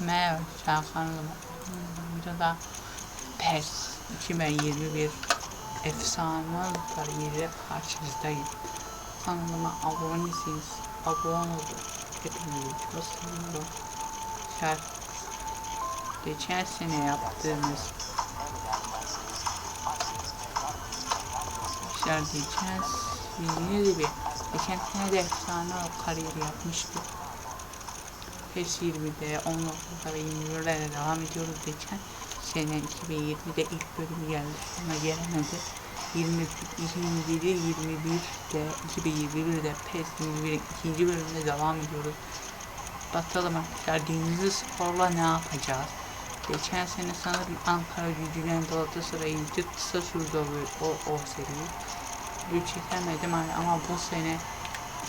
Merhaba kanalıma. Videoda PES 2021 efsane kariyeri karşınızdayım. Kanalıma abonesiniz. Abone olun. Hepinizi çok seviyorum. Şarkı geçen sene yaptığımız Arkadaşlar geçen de bir geçen sene de efsane kariyeri yapmıştık. PES 20'de 19'da ve 21'lere devam ediyoruz geçen sene 2020'de ilk bölümü geldi sonra gelemedi. 20, 21'de 21'de 2021'de PES 21'in ikinci bölümüne devam ediyoruz. Bakalım arkadaşlar Denizli Spor'la ne yapacağız? Geçen sene sanırım Ankara gücüyle Galatasaray'ın kısa sürdü o, o, seriyi. Bir çekemedim ama bu sene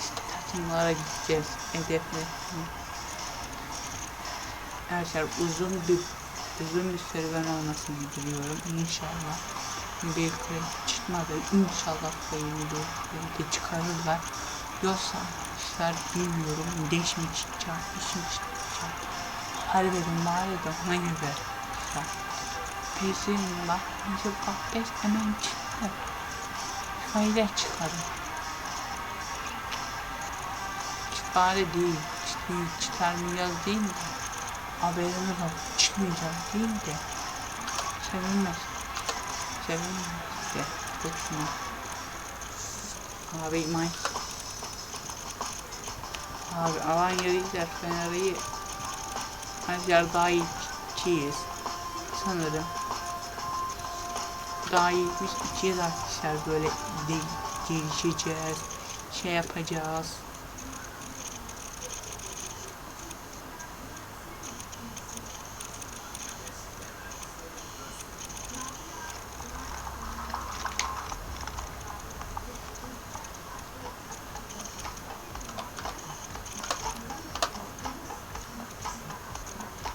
işte takımlara gideceğiz. Hedefle Arkadaşlar uzun bir uzun bir serüven olmasını diliyorum inşallah. Bir kayıt çıkmadı inşallah kayını bir çıkarırlar. Yoksa arkadaşlar bilmiyorum deş mi çıkacak, iş mi çıkacak. Harbiden bari de ona göre. Pesin bak, mesela bak beş hemen çıktı. Kayda çıkarım. Çıkarı değil, çık çıkarmayacağız değil mi? Haberimiz yok. Çıkmayacak değil de. Sevinmez. Sevinmez de. Boşuna. Abi may. Abi Alanya'yı da Fener'i Ancak daha iyi ikiyiz. Sanırım. Daha iyi biz ikiyiz arkadaşlar böyle gelişeceğiz. Şey yapacağız.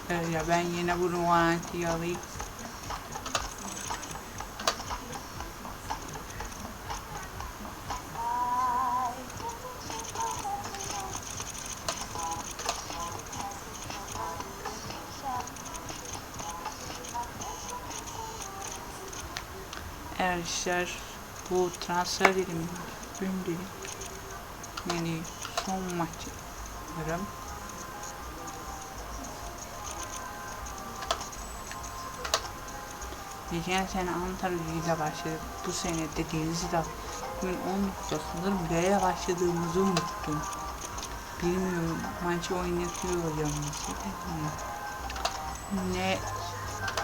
Ya ben yine bunu garantiye alayım. Arkadaşlar bu transfer dilimi gündü. Yani son maç yarım. Geçen sene Antalya ile başladık. Bu sene de Denizli'de 2019'da sanırım G'ye başladığımızı unuttum. Bilmiyorum. Maçı oynatıyor hocamız. Ne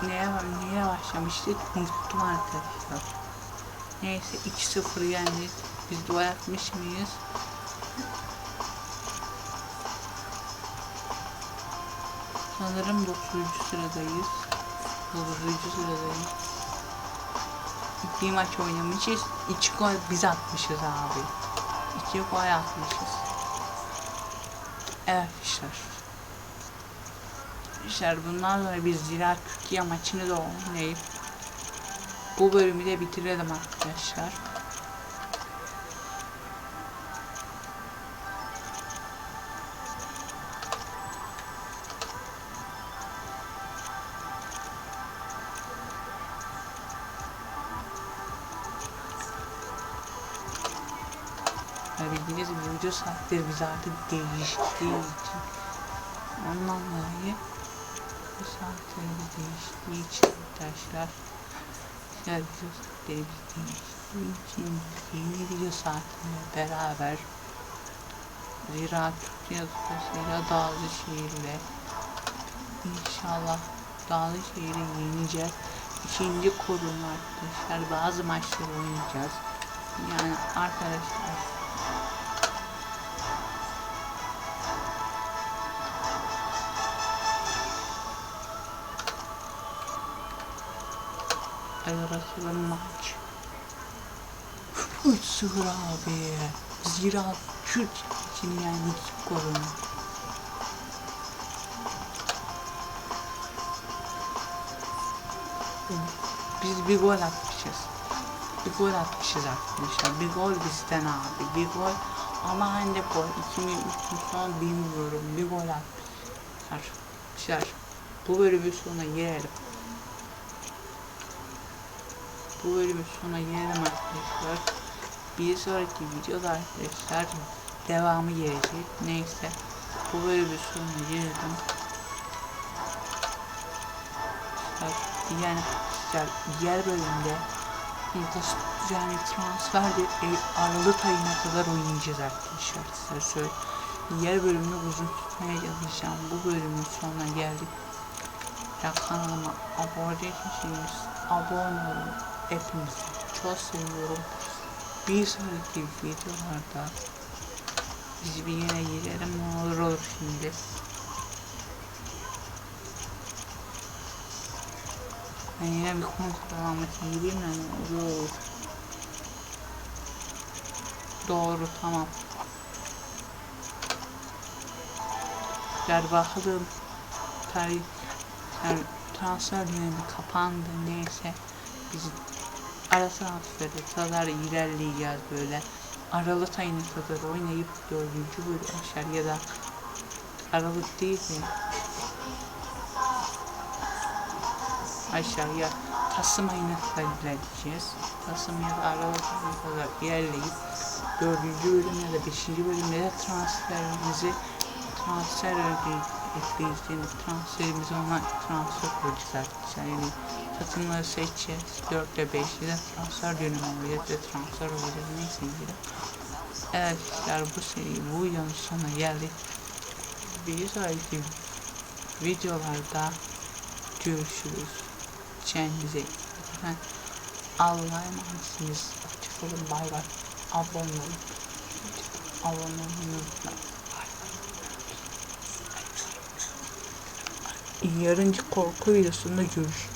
neye, neye başlamıştık unuttum arkadaşlar. Neyse 2-0 yendik. Biz dua yapmış mıyız? Sanırım 9. sıradayız. 9. sıradayız. Bir maç oynamışız. 2 gol biz atmışız abi. 2 gol atmışız. Evet arkadaşlar. Arkadaşlar bundan sonra biz Ziraat Türkiye maçını da oynayıp bu bölümü de bitirelim arkadaşlar. Bildiğiniz gibi video saatleri biz artık değiştiği için ondan dolayı bu saatleri de değiştiği için arkadaşlar ya video saatleri biz değiştiği için yeni video saatiyle beraber Ziraat Türkiye Kupası'yla Dağlı Şehir'le inşallah Dağlı Şehir'i yeneceğiz. İkinci koruma arkadaşlar bazı maçları oynayacağız. Yani arkadaşlar arasında maç. 3-0 abi. Zira Kürt için yani skorunu. Biz bir gol atmışız. Bir gol atmışız arkadaşlar. Bir gol bizden abi. Bir gol ama hangi gol? 2 mi 3 mü son bilmiyorum. Bir gol atmışlar. Bu bölümün sonuna gelelim. Bu bölümün sonuna gelelim arkadaşlar. Bir sonraki videoda arkadaşlar devamı gelecek. Neyse bu bölümün sonuna gelelim. Yani diğer bölümde yani transferdir e, Aralık ayına kadar oynayacağız arkadaşlar size söyle. Diğer bölümü uzun tutmaya çalışacağım. Bu bölümün sonuna geldik. Ya kanalıma abone değilseniz abone olun. Hepinizi çok seviyorum. Bir sonraki videolarda biz bir yere girelim ne olur olur şimdi. Ben yine bir kontrol almasına gireyim de ne olur. Doğru tamam. Gel bakalım. Tarih yani transfer dönemi kapandı neyse. Biz ara transferi kadar ilerleyeceğiz böyle. Aralık ayına kadar oynayıp dördüncü bölüm aşağı ya da Aralık değil de aşağıya Kasım ayına kadar ilerleyeceğiz. Kasım ya da Aralık ayına kadar ilerleyip dördüncü bölüm ya da beşinci bölümde de transferimizi transfer ekleyeceğimiz transferimizi ona transfer koyacağız arkadaşlar. Yani takımları seçeceğiz. 4 ve 5 ile transfer dönemi olacak ve transfer olacak. Neyse ilgili. Evet arkadaşlar bu seri bu videonun sonuna geldik. Bir sonraki videolarda görüşürüz. Kendinize bakın. Allah'a emanetsiniz. Hoşçakalın. Bay bay. Abone olun. Abone unutmayın. Yarınki korku videosunda görüşürüz.